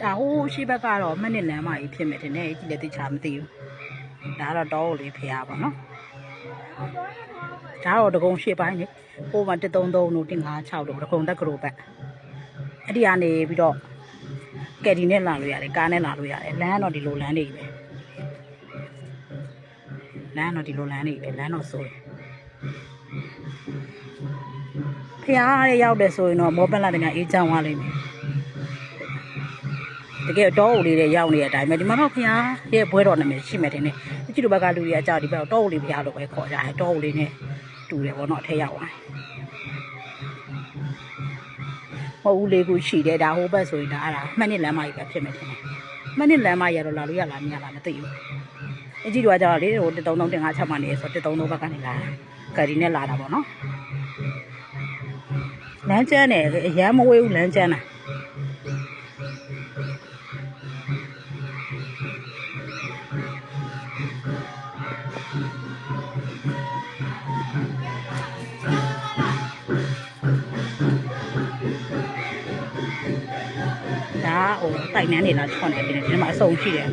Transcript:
ဒါဟိုးရှိဘက်ကတော့မနစ်လမ်းမကြီးဖြစ်မယ်တင်နေကြည့်လည်းသိချာမသိဘူးဒါကတော့တောအုပ်လေးဖျားပါနော်ဒါတော့တကုံရှေ့ပိုင်းလေဟိုမှာ133တို့156တို့တကုံတက်ကရိုဘက်အဲ့ဒီကနေပြီးတော့ကယ်ဒီနဲ့လာလို့ရတယ်ကားနဲ့လာလို့ရတယ်လမ်းကတော့ဒီလိုလမ်းတွေပဲလမ်းကတော့ဒီလိုလမ်းတွေပဲလမ်းတော့ဆိုရင်ဖျားရရောက်တယ်ဆိုရင်တော့မောပက်လာတဲ့ကအေးချမ်းသွားလိမ့်မယ် တကယ်တော့အုပ်လေးတွေရောက်နေတဲ့အတိုင်းပဲဒီမှာတော့ဖျားရဲ့ဘွဲတော်နာမည်ရှိမယ်တင်နေအကြည့်လိုဘက်ကလူတွေကကြောက်ဒီဘက်တော့အုပ်လေးဖျားလို့ပဲခေါ်ကြတယ်တော့အုပ်လေးနဲ့တူတယ်ပေါ့နော်အထက်ရောက်သွားမဟုတ်ဘူးလေးခုရှိတယ်ဒါဟိုဘက်ဆိုရင်ဒါအဲ့ဒါမှတ်နစ်လမ်းမကြီးပဲဖြစ်မယ်တင်နေမှတ်နစ်လမ်းမကြီးကတော့လာလို့ရလားမရလားမသိဘူးအကြည့်တော့ကြောက်လေဟို33 35ချက်မှနေဆို33ဘက်ကနေလာကယ်ရီနဲ့လာတာပေါ့နော်လမ်းကျန်းတယ်အရမ်းမဝေးဘူးလမ်းကျန်းတာ ဒါဟိုတိုက်နန်းနေလားထွန်တယ်ဒီနေ့ဒီမှာအစုံရှိတယ်